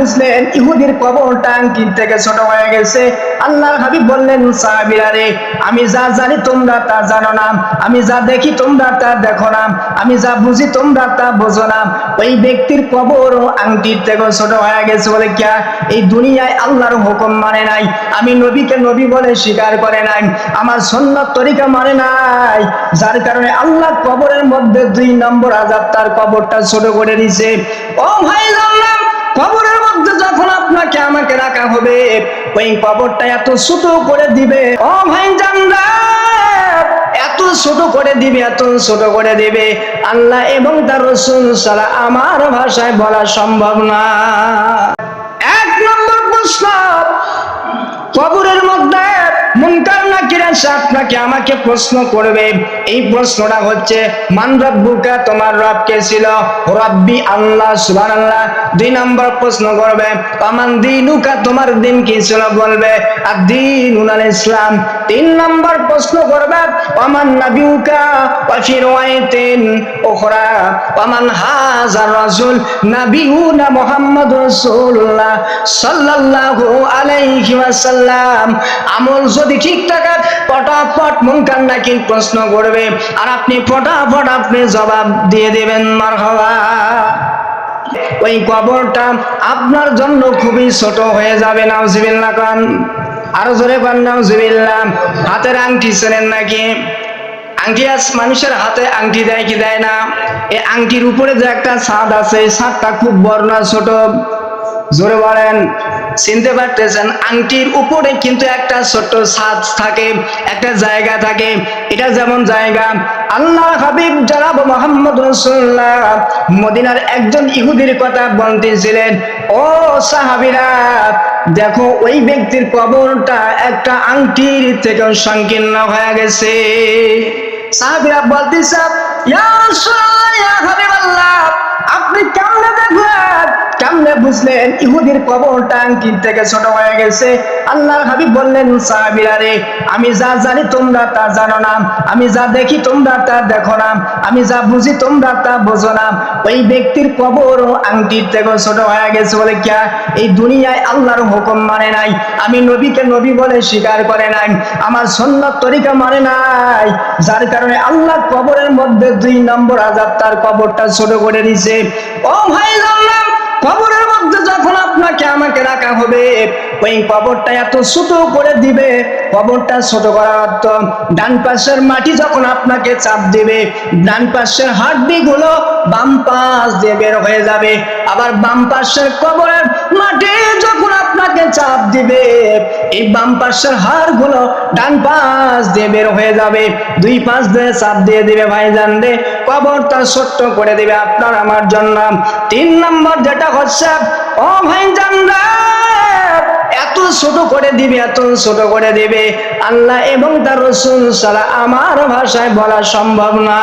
বুঝলেন ইহুদির কবরটা আংটির থেকে ছোট হয়ে গেছে। আল্লাহর হাবিব বললেন সাহাবীরা রে আমি যা জানি তোমরা তা জানো না, আমি যা দেখি তোমরা তা দেখো না, আমি যা বুঝি তোমরা তা বোঝো না। ওই ব্যক্তির কবর আংটির থেকে ছোট হয়ে গেছে বলে কিয়া? এই দুনিয়ায় আল্লাহর হুকুম মানে নাই। আমি নবীকে নবী বলে স্বীকার করে নাই। আমার সন্ন্যত তরিকা মানে নাই। যার কারণে আল্লাহ কবরের মধ্যে দুই নম্বর আজাব তার কবরটা ছোট করে দিছে ও ভাই জানলাম কবরের আপনাকে আমাকে রাখা হবে। ওই কবরটা এত ছোট করে দিবে। ও ভাই এত ছোট করে দিবে, এত ছোট করে দিবে। আল্লাহ এবং তার রসুল সারা আমার ভাষায় বলা সম্ভব না। এক নম্বর প্রশ্ন আপনাকে আমাকে প্রশ্ন করবে। এই প্রশ্নটা হচ্ছে, মান রব্বুকা? তোমার রব কে ছিল? রব্বি আল্লাহ, সুবহানাল্লাহ। দুই নম্বর প্রশ্ন করবে আমান দিনুকা? তোমার দিন কি ছিল? বলবে আর দিন উনাল ইসলাম তিন নম্বর প্রশ্ন করবে আমান নাবিউকা? ওয়া ফি রাওয়ায়াতিন উখরা আমান হাজার রাসূল? নাবিউনা মুহাম্মদ রাসূলুল্লাহ সাল্লাল্লাহু আলাইহি ওয়াসাল্লাম। আমল যদি ঠিক থাকে পটাপট মুনকার নাকির প্রশ্ন করবে? আর আপনি ফটাফট আপনি জবাব দিয়ে দেবেন, মারহাবা। ওই কবরটা আপনার জন্য খুবই ছোট হয়ে যাবে, নাউজিবিল্লাহ খান আরও জোরে পান নাউজিবিল্লাহ। হাতের আংটি চেনেন নাকি? আংটি আজ মানুষের হাতে আংটি দেয় কি দেয় না? এই আংটির উপরে যে একটা ছাদ আছে, এই ছাদটা খুব বড় না, ছোট? জোরে বলেন, চিনতে পারতেছেন? আংটির উপরে কিন্তু একটা ছোট্ট ছাদ থাকে, একটা জায়গা থাকে। এটা যেমন জায়গা আল্লাহ হাবিব জানাব মোহাম্মদ রসুল্লাহ মদিনার একজন ইহুদির কথা বলতেছিলেন, ও সাহাবিরা, দেখো, ওই ব্যক্তির কবরটা একটা আংটির থেকে সংকীর্ণ হয়ে গেছে। সাহাবিরা বলতেছে, ইয়া রাসূলুল্লাহ, ইয়া হাবিবাল্লাহ, আপনি বুঝলেন ইহুদির কবরটা আংটির থেকে ছোট হয়ে গেছে। আল্লাহর হাবিব বললেন, সাহাবীরা রে, আমি যা জানি তোমরা তা জানো না। আমি যা দেখি তোমরা তা দেখো না। আমি যা বুঝি তোমরা তা বোঝো না। ওই ব্যক্তির কবর আংটির থেকে ছোট হয়ে গেছে বলে কিয়া এই দুনিয়ায় আল্লাহর হুকুম মানে নাই। আমি নবীকে নবী বলে স্বীকার করে নাই। আমার সন্ন্যত তরিকা মানে নাই। যার কারণে আল্লাহ কবরের মধ্যে দুই নম্বর আজাব তার কবরটা ছোট করে দিছে ও ভাই জানলাম কবরের মধ্যে যখন আপনাকে আমাকে রাখা হবে, ওই কবরটা এত ছোট করে দিবে, কবরটা ছোট করার অর্থ ডান পাশের মাটি যখন আপনাকে চাপ দিবে, ডান পাশের হাড্ডি গুলো বাম পাশ দিয়ে বের হয়ে যাবে। আবার বাম পাশের কবরের মাটি যখন আপনাকে চাপ দিবে, এই বাম পাশের হাড়গুলো ডান পাশ দিয়ে বের হয়ে যাবে, দুই পাশ দিয়ে চাপ দিয়ে দিবে ভাই জানবে কবরটা ছোট্ট করে দিবে আপনার, আমার জন্য। তিন নম্বর যেটা হচ্ছে, ও ভাই এত ছোট করে দিবে, এত ছোট করে দিবে। আল্লাহ এবং তার রসুল ছাড়া আমার ভাষায় বলা সম্ভব না।